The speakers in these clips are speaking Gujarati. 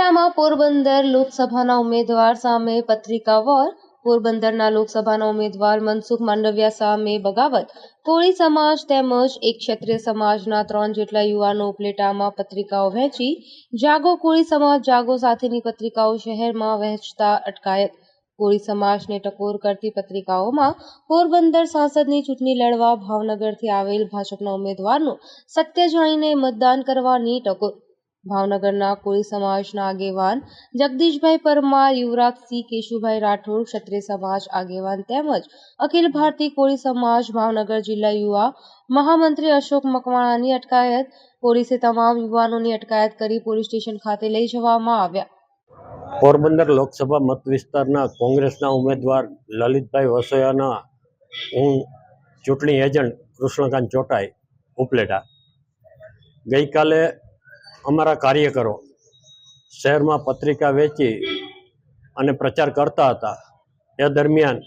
ઉપલેટામાં પોરબંદર લોકસભાના ઉમેદવાર સામે પત્રિકા વોર, પોરબંદરના લોકસભાના ઉમેદવાર મનસુખ માંડવિયા સામે બગાવત, કોળી સમાજ તેમજ એક ક્ષત્રિય સમાજના ત્રણ જેટલા યુવાનો ઉપલેટામાં પત્રિકાઓ વહેંચી, જાગો કોળી સમાજ, જાગો સાથેની પત્રિકાઓ શહેરમાં વહેંચતા અટકાયત. કોળી સમાજને ટકોર કરતી પત્રિકાઓમાં પોરબંદર સાંસદની ચૂંટણી લડવા ભાવનગરથી આવેલ ભાજપના ઉમેદવારનું સત્ય જાણીને મતદાન કરવાની ટકોર ભાવનગરના કોળી સમાજના આગેવાન જગદીશભાઈ પરમાર યુવરાજસિંહ કેશુભાઈ રાઠોડ, ક્ષત્રિય સમાજ આગેવાન તેમજ અખિલ ભારતીય કોળી સમાજ, ભાવનગર જિલ્લા યુવા મહામંત્રી અશોક મકવાણાની અટકાયત, પોલીસે તમામ યુવાનોની અટકાયત કરી પોલીસ સ્ટેશન ખાતે લઈ જવામાં આવ્યા. પોરબંદર લોકસભા મત વિસ્તારના કોંગ્રેસના ઉમેદવાર લલિતભાઈ વસોયાના હું ચૂંટણી એજન્ટ કૃષ્ણકાંત ચોટાઈ ઉપલેટા. ગઈકાલે અમારા કાર્યકરો શહેરમાં પત્રિકા વેચી અને પ્રચાર કરતા હતા. એ દરમિયાન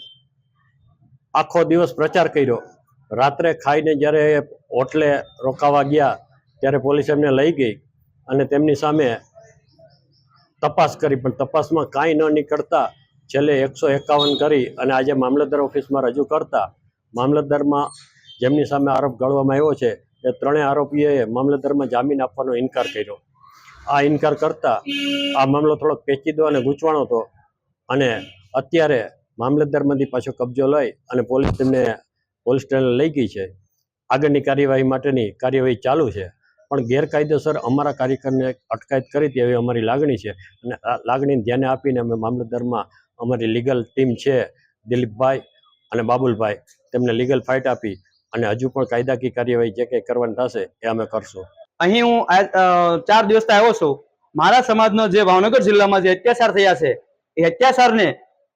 આખો દિવસ પ્રચાર કર્યો. રાત્રે ખાઈને જ્યારે હોટલે રોકાવા ગયા, ત્યારે પોલીસ એમને લઈ ગઈ અને તેમની સામે તપાસ કરી. પણ તપાસમાં કાંઈ ન નીકળતા છેલ્લે એકસો એકાવન કરી અને આજે મામલતદાર ઓફિસમાં રજૂ કરતા. મામલતદારમાં જેમની સામે આરોપ ગળવામાં આવ્યો છે એ ત્રણેય આરોપીઓએ મામલતદારમાં જામીન આપવાનો ઇનકાર કર્યો. આ ઇનકાર કરતા આ મામલો થોડોક પેચીદો અને ગૂંચવાણો હતો અને અત્યારે મામલતદારમાંથી પાછો કબજો લઈ અને પોલીસ તેમને પોલીસ સ્ટેશન લઈ ગઈ છે. આગળની કાર્યવાહી માટેની કાર્યવાહી ચાલુ છે. પણ ગેરકાયદેસર અમારા કાર્યકરને અટકાયત કરી હતી એવી અમારી લાગણી છે. અને લાગણીને ધ્યાને આપીને અમે મામલતદારમાં અમારી લીગલ ટીમ છે દિલીપભાઈ અને બાબુલભાઈ તેમને લીગલ ફાઇટ આપી અને હજુ પણ કાયદાકીય કાર્યવાહી જે કંઈ કરવાની થશે એ અમે કરશું. અહીં હું ચાર દિવસથી આવ્યો છું. મારા સમાજનો જે ભાવનગર જિલ્લામાં જે અત્યાચાર થયા છે એ અત્યાચારને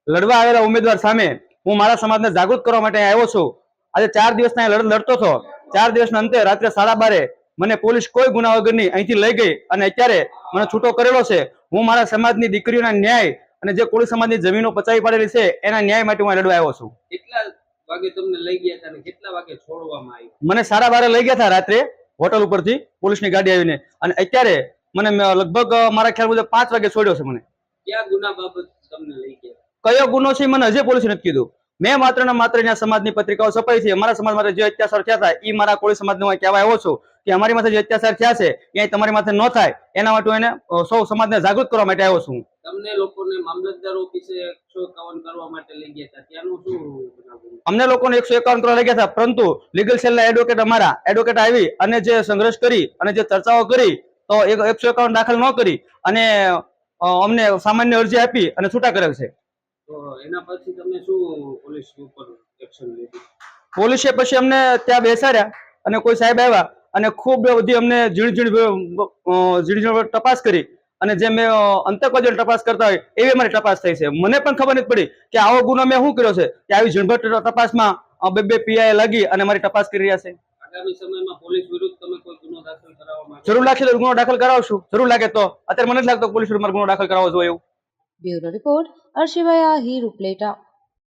લડવા આવેલા ઉમેદવાર સામે હું મારા સમાજને જાગૃત કરવા માટે આવ્યો છું. આજે ચાર દિવસના લડત લડતો હતો. ચાર દિવસના અંતે રાત્રે સાડા બારે મને પોલીસ કોઈ ગુના વગરની અહીંથી લઈ ગઈ અને અત્યારે મને છૂટો કરેલો છે. હું મારા સમાજની દીકરીઓના ન્યાય અને જે કોળી સમાજની જમીનો પચાવી પાડેલી છે એના ન્યાય માટે હું લડવા આવ્યો છું. વાગે તમને લઈ ગયા હતા અને કેટલા વાગે છોડવામાં આવ્યું? મને સારા બારે લઈ ગયા હતા રાત્રે હોટલ ઉપરથી પોલીસની ગાડી આવીને. અને અત્યારે મને લગભગ મારા ખ્યાલ મુજબ પાંચ વાગે છોડ્યો છે મને. કયા ગુના બાબત તમને લઈ ગયા? કયો ગુનો છે મને હજી પોલીસે નથી કીધું. મેં માત્ર ને માત્ર સમાજની પત્રિકાઓ છપાઈ છે અમારા સમાજ માટે જે અત્યાચાર થયા હતા એ મારા કોળી સમાજને હું કહેવા આવ્યો છું કે અમારી માથે જે અત્યાચાર થયા છે એ તમારી માથે ન થાય એના માટે એને સૌ સમાજને જાગૃત કરવા માટે આવ્યો છું. તમને લોકોને મામલતદાર ઓફિસે એકસો એકાવન કરવા માટે લઈ ગયા હતા ત્યાંનું શું અમને લોકોને એકસો એકાવન કરવા લઈ ગયા હતા પરંતુ લીગલ સેલના એડવોકેટ અમારા એડવોકેટ આવી અને જે સંઘર્ષ કરી અને જે ચર્ચાઓ કરી તો એક એકસો એકાવન દાખલ ન કરી અને અમને સામાન્ય અરજી આપી અને છૂટા કરેલ છે. તો એના પછી તમે શું પોલીસ ઉપર એક્શન લીધી? પોલીસે પછી અમને ત્યાં બેસાડ્યા અને કોઈ સાહેબ આવ્યા અને ખૂબ બધી અમને ઝીણ ઝીણ ઝીણ ઝીણ તપાસ કરી અને જે મેં અ, આતંકવાદીઓની તપાસ કરતા હોય એવી અમારી તપાસ થઈ છે. મને પણ ખબર નથી પડી કે આવો ગુનો મેં શું કર્યો છે કે આવી ઝીણભટ તપાસમાં બે બે પીઆઈ લાગી અને અમારી તપાસ કરી રહ્યા છે. આગામી સમયમાં પોલીસ વિરુદ્ધ તમે કોઈ ગુનો દાખલ કરાવવા જરૂર લાગે તો ગુનો દાખલ કરાવશું. જરૂર લાગે તો. અત્યારે મને જ લાગતો પોલીસ વિરુદ્ધ ગુનો દાખલ કરાવવો જોઈએ એવું. Bureau report Arshibhai Ahir Upleta